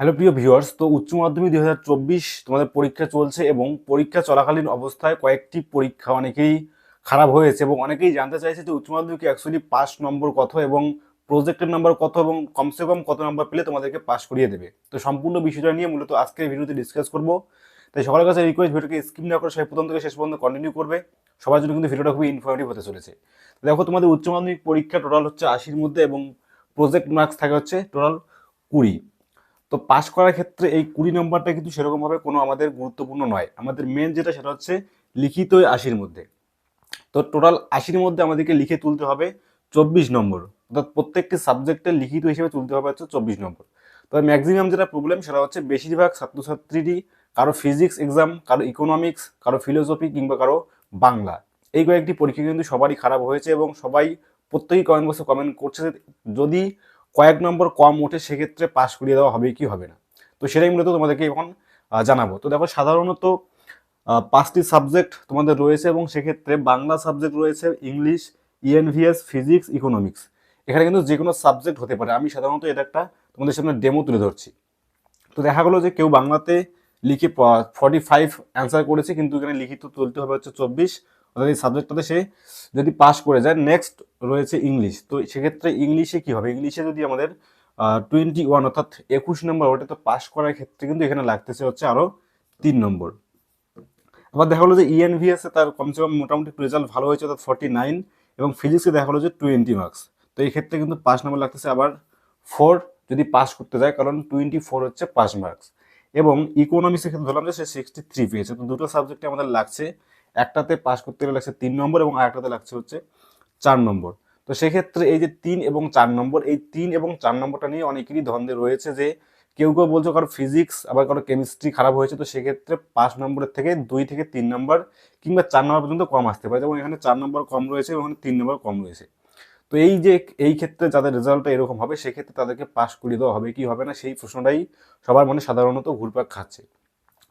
Hello প্রিয় viewers, তো উচ্চ মাধ্যমিক দুই হাজার চব্বিশ তোমাদের পরীক্ষা চলছে এবং পরীক্ষা চলাকালীন অবস্থায় কয়েকটি পরীক্ষা অনেকেই খারাপ হয়েছে এবং অনেকেই জানতে চাইছে যে উচ্চ মাধ্যমিকে অ্যাকচুয়ালি পাস নম্বর কত এবং প্রজেক্টের নাম্বার কত এবং কমসে কম কত নাম্বার পেলে তোমাদেরকে পাস করিয়ে দেবে। তো সম্পূর্ণ বিষয়টা নিয়ে মূলত আজকের ভিডিওতে ডিসকাস করব। তাই সবার কাছে রিকোয়েস্ট ভিডিওকে স্কিপ না করে সবাই প্রথম থেকে শেষ পর্যন্ত কন্টিনিউ করবে। সবার জন্য কিন্তু ভিডিওটা খুবই ইনফরমেটিভ হতে চলেছে। দেখো তোমাদের উচ্চ মাধ্যমিক পরীক্ষা টোটাল হচ্ছে আশির মধ্যে এবং প্রজেক্ট মার্কস থাকে হচ্ছে টোটাল কুড়ি। তো পাস করার ক্ষেত্রে এই কুড়ি নম্বরটা কিন্তু সেরকমভাবে কোনো আমাদের গুরুত্বপূর্ণ নয়। আমাদের মেন যেটা সেটা হচ্ছে লিখিত আশির মধ্যে। তো টোটাল আশির মধ্যে আমাদেরকে লিখে তুলতে হবে চব্বিশ নম্বর। অর্থাৎ প্রত্যেকটি সাবজেক্টের লিখিত হিসেবে তুলতে হবে হচ্ছে চব্বিশ নম্বর। তবে ম্যাক্সিমাম যেটা প্রবলেম সেটা হচ্ছে বেশিরভাগ ছাত্রছাত্রীরই কারও ফিজিক্স এক্সাম কারও ইকোনমিক্স কারও ফিলোসফি কিংবা কারও বাংলা। এই কয়েকটি পরীক্ষা কিন্তু সবারই খারাপ হয়েছে এবং সবাই প্রত্যেকেই কমেন্ট বক্সে কমেন্ট করছে। যদি কয়েক নম্বর কম ওঠে সেক্ষেত্রে পাশ করিয়ে দেওয়া হবে কি হবে না? তো সেটাই মূলত তোমাদেরকে এখন জানাব। তো দেখো সাধারণত পাঁচটি সাবজেক্ট তোমাদের রয়েছে এবং সেক্ষেত্রে বাংলা সাবজেক্ট রয়েছে ইংলিশ ইএনভিএস ফিজিক্স ইকোনমিক্স এখানে কিন্তু যে কোনো সাবজেক্ট হতে পারে। আমি সাধারণত এটা একটা তোমাদের সামনে ডেমো তুলে ধরছি। তো দেখা গেলো যে কেউ বাংলাতে লিখে ফর্টি ফাইভ অ্যান্সার করেছে, কিন্তু এখানে লিখিত তুলতে হবে হচ্ছে চব্বিশ। অর্থাৎ এই সাবজেক্টটাতে সে যদি পাস করে যায় নেক্সট রয়েছে ইংলিশ তো সেক্ষেত্রে ইংলিশে কি হবে? ইংলিশে যদি আমাদের টোয়েন্টি ওয়ান অর্থাৎ একুশ নম্বর ওটা তো পাস করার ক্ষেত্রে কিন্তু এখানে লাগতেছে হচ্ছে আরও তিন নম্বর আবার দেখা গেলো যে E ইএনভিএস তার কমসে কম মোটামুটি রেজাল্ট ভালো হয়েছে অর্থাৎ ফর্টি নাইন এবং ফিজিক্সে দেখা গেলো যে টোয়েন্টি মার্কস তো এই ক্ষেত্রে কিন্তু পাঁচ নম্বর লাগতেছে আবার ফোর যদি পাস করতে যায়, কারণ টোয়েন্টি ফোর হচ্ছে পাস মার্কস এবং ইকোনমিক্সের ক্ষেত্রে ধরলাম যে সে সিক্সটি থ্রি পেয়েছে। তো দুটো সাবজেক্টে আমাদের লাগছে একটাতে পাস করতে গেলে লাগছে তিন নম্বর এবং আরেকটাতে লাগছে হচ্ছে চার নম্বর। তো সেক্ষেত্রে এই যে তিন এবং চার নম্বর, এই তিন এবং চার নম্বরটা নিয়ে অনেকেরই দ্বন্দ্বে রয়েছে যে কেউ কেউ বলছো কারও ফিজিক্স আবার কারও কেমিস্ট্রি খারাপ হয়েছে, তো সেক্ষেত্রে পাঁচ নম্বরের থেকে দুই থেকে তিন নম্বর কিংবা চার নম্বর পর্যন্ত কম আসতে পারে। যেমন এখানে চার নম্বর কম রয়েছে এবং তিন নম্বর কম রয়েছে। তো এই যে এই ক্ষেত্রে যাদের রেজাল্টটা এরকম হবে, সেক্ষেত্রে তাদেরকে পাশ করিয়ে দেওয়া হবে, কি হবে না, সেই প্রশ্নটাই সবার মনে সাধারণত ঘুরপাক খাচ্ছে।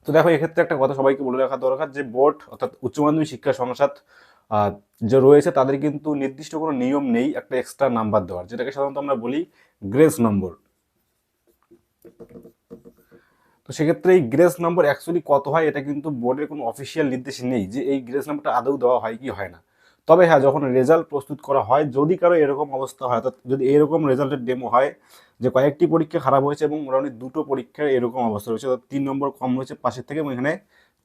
তো দেখো, এক্ষেত্রে একটা কথা সবাইকে বলে রাখা দরকার যে বোর্ড, অর্থাৎ উচ্চ মাধ্যমিক শিক্ষা সংসদ যে রয়েছে, তাদের কিন্তু নির্দিষ্ট কোনো নিয়ম নেই একটা এক্সট্রা নাম্বার দেওয়ার, যেটাকে সাধারণত আমরা বলি গ্রেস নম্বর তো সেক্ষেত্রে এই গ্রেস নম্বর অ্যাকচুয়ালি কত হয়, এটা কিন্তু বোর্ডের কোনো অফিসিয়াল নির্দেশ নেই যে এই গ্রেস নম্বরটা আদৌ দেওয়া হয় কি হয় না। তবে হ্যাঁ যখন রেজাল্ট প্রস্তুত করা হয়, যদি কারও এরকম অবস্থা হয়, অর্থাৎ যদি এরকম রেজাল্টের ডেমো হয় যে কয়েকটি পরীক্ষা খারাপ হয়েছে এবং মোটামুটি দুটো পরীক্ষার এরকম অবস্থা রয়েছে, অর্থাৎ তিন নম্বর কম রয়েছে পাশের থেকে এবং এখানে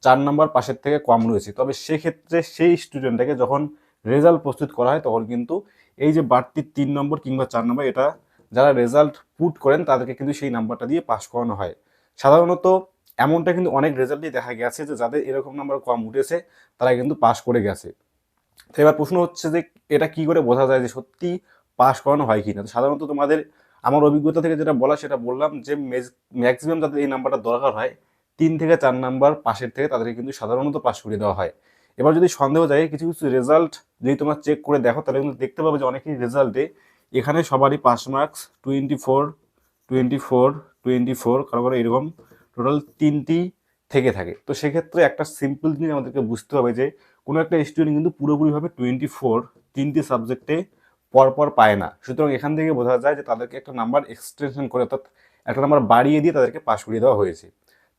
চার নম্বর পাশের থেকে কম রয়েছে। তবে সেক্ষেত্রে সেই স্টুডেন্টটাকে যখন রেজাল্ট প্রস্তুত করা হয়, তখন কিন্তু এই যে বাড়তি তিন নম্বর কিংবা চার নম্বর, এটা যারা রেজাল্ট পুট করেন, তাদেরকে কিন্তু সেই নাম্বারটা দিয়ে পাশ করানো হয়। সাধারণত এমনটা কিন্তু অনেক রেজাল্টই দেখা গেছে যে যাদের এরকম নাম্বার কম উঠেছে, তারা কিন্তু পাশ করে গেছে। তো এবার প্রশ্ন হচ্ছে যে এটা কি করে বোঝা যায় যে সত্যি পাস করানো হয় কি না তো সাধারণত তোমাদের, আমার অভিজ্ঞতা থেকে যেটা বলা, সেটা বললাম যে ম্যাক্সিমাম যাদের এই নাম্বারটা দরকার হয়, তিন থেকে চার নাম্বার পাশের থেকে তাদেরকে কিন্তু সাধারণত পাস করে দেওয়া হয়। এবার যদি সন্দেহ যায়, কিছু কিছু রেজাল্ট যদি তোমরা চেক করে দেখো, তাহলে কিন্তু দেখতে পাবে যে অনেকেই রেজাল্টে এখানে সবারই pass marks twenty four twenty four twenty four কারও কারও এরকম টোটাল তিনটি থেকে থাকে। তো সেক্ষেত্রে একটা সিম্পল জিনিস আমাদেরকে বুঝতে হবে যে কোনো একটা স্টুডেন্ট কিন্তু পুরোপুরিভাবে টোয়েন্টি ফোর তিনটি সাবজেক্টে পরপর পায় না। সুতরাং এখান থেকে বোঝা যায় যে তাদেরকে একটা নাম্বার এক্সটেনশন করে অর্থাৎ একটা নাম্বার বাড়িয়ে দিয়ে তাদেরকে পাশ করিয়ে দেওয়া হয়েছে।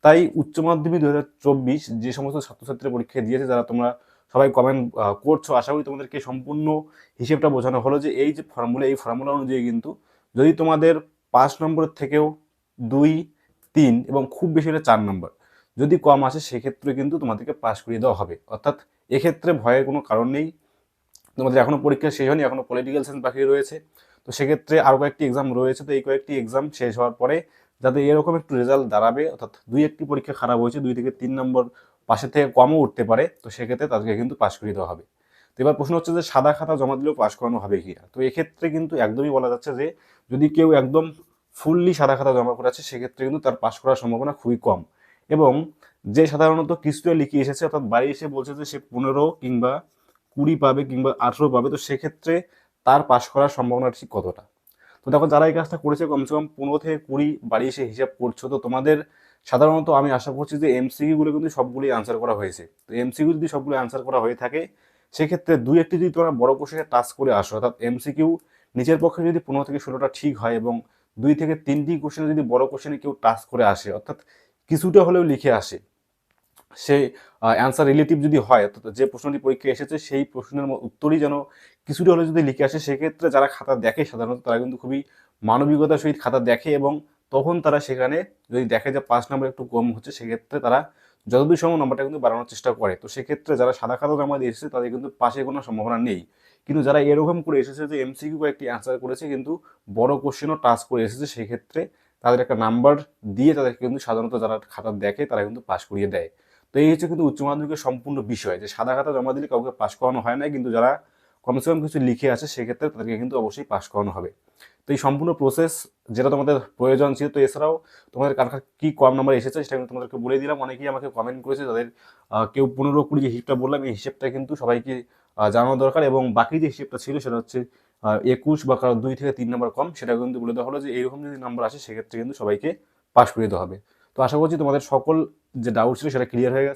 তাই উচ্চ মাধ্যমিক দু হাজার চব্বিশ যে সমস্ত ছাত্রছাত্রী পরীক্ষা দিয়েছে, যারা তোমরা সবাই কমেন্ট করছ, আশা করি তোমাদেরকে সম্পূর্ণ হিসেবটা বোঝানো হলো যে এই যে ফর্মুলা এই ফর্মুলা অনুযায়ী কিন্তু যদি তোমাদের পাঁচ নম্বরের থেকেও দুই, তিন এবং খুব বেশি হলে চার নম্বর, যদি কম আসে সেক্ষেত্রে কিন্তু তোমাদেরকে পাশ করিয়ে দেওয়া হবে। অর্থাৎ এক্ষেত্রে ভয়ের কোনো কারণ নেই। তোমাদের এখনও পরীক্ষা শেষ হয়নি এখনও পলিটিক্যাল সায়েন্স বাকি রয়েছে। তো সেক্ষেত্রে আরও কয়েকটি এক্সাম রয়েছে, তো এই কয়েকটি এক্সাম শেষ হওয়ার পরে যাতে এরকম একটু রেজাল্ট দাঁড়াবে, অর্থাৎ দুই একটি পরীক্ষা খারাপ হয়েছে, দুই থেকে তিন নম্বর পাশের থেকে কমও উঠতে পারে, তো সেক্ষেত্রে তাদেরকে কিন্তু পাশ করিয়ে দেওয়া হবে। তো এবার প্রশ্ন হচ্ছে যে সাদা খাতা জমা দিলেও পাশ করানো হবে কি? না তো এক্ষেত্রে কিন্তু একদমই বলা যাচ্ছে যে যদি কেউ একদম ফুললি সাদা খাতা জমা করেছে সেক্ষেত্রে কিন্তু তার পাশ করার সম্ভাবনা খুবই কম। এবং যে সাধারণত কিছুটা লিখে এসেছে, অর্থাৎ বাড়ি এসে বলছে যে সে পনেরো কিংবা কুড়ি পাবে কিংবা আঠেরো পাবে, তো সেক্ষেত্রে তার পাশ করার সম্ভাবনা ঠিক কতটা? তো দেখো, যারা এই কাজটা করেছে, কমসে কম পনেরো থেকে কুড়ি বাড়ি এসে হিসাব করছ, তো তোমাদের সাধারণত আমি আশা করছি যে এমসিকিউগুলো কিন্তু সবগুলি আনসার করা হয়েছে। তো এমসিকিউ যদি সবগুলো আনসার করা হয়ে থাকে, সেক্ষেত্রে দুই একটি যদি তোমরা বড় কোশ্চেনে টাচ করে আসো, অর্থাৎ এমসিকিউ নিচের পক্ষে যদি পনেরো থেকে ষোলোটা ঠিক হয় এবং দুই থেকে তিনটি কোশ্চেনে যদি বড় কোশ্চেনে কেউ টাচ করে আসে, অর্থাৎ কিছুটা হলেও লিখে আসে। সে অ্যান্সার রিলেটিভ যদি হয় যে প্রশ্নটি পরীক্ষায় এসেছে, সেই প্রশ্নের উত্তরই যেন কিছুটা হলেও যদি লিখে আসে, সেক্ষেত্রে যারা খাতা দেখে, সাধারণত তারা কিন্তু খুবই মানবিকতার সহিত খাতা দেখে এবং তখন তারা সেখানে যদি দেখে যে পাঁচ নম্বর একটু কম হচ্ছে, সেক্ষেত্রে তারা যতদূর সম্ভব নম্বরটা কিন্তু বাড়ানোর চেষ্টা করে। তো সেক্ষেত্রে যারা সাদা খাতা জমা দিয়ে এসেছে, তাদের কিন্তু পাশে কোনো সম্ভাবনা নেই। কিন্তু যারা এরকম করে এসেছে যে এমসিকিউ কয়েকটি অ্যান্সার করেছে, কিন্তু বড় কোশ্চেনও টাচ করে এসেছে, সেক্ষেত্রে তাদের একটা নাম্বার দিয়ে তাদেরকে কিন্তু সাধারণত যারা খাতা দেখে তারা কিন্তু পাশ করিয়ে দেয়। তো এই হচ্ছে কিন্তু উচ্চ মাধ্যমিকের সম্পূর্ণ বিষয় যে সাদা খাতা জমা দিলে কাউকে পাশ করানো হয় না কিন্তু যারা কমসে কম কিছু লিখে আছে সেক্ষেত্রে তাদেরকে কিন্তু অবশ্যই পাশ করানো হবে। তো এই সম্পূর্ণ প্রসেস যেটা তোমাদের প্রয়োজন ছিল, তো এছাড়াও তোমাদের কার কি কম নাম্বার এসেছে সেটা কিন্তু তোমাদেরকে বলে দিলাম। অনেকেই আমাকে কমেন্ট করেছে তাদের কেউ পনেরো কুড়ি যে হিসেবটা বললাম, এই হিসেবটা কিন্তু সবাইকে জানানো দরকার এবং বাকি যে হিসেবটা ছিল সেটা হচ্ছে একুশ বা কারও দুই থেকে তিন নাম্বার কম, সেটা কিন্তু বলে দেওয়া হলো যে এরকম যদি নাম্বার আসে, সেক্ষেত্রে কিন্তু সবাইকে পাশ করে দিতে হবে। তো আশা করছি তোমাদের সকল যে ডাউট ছিল সেটা ক্লিয়ার হয়ে গেছে।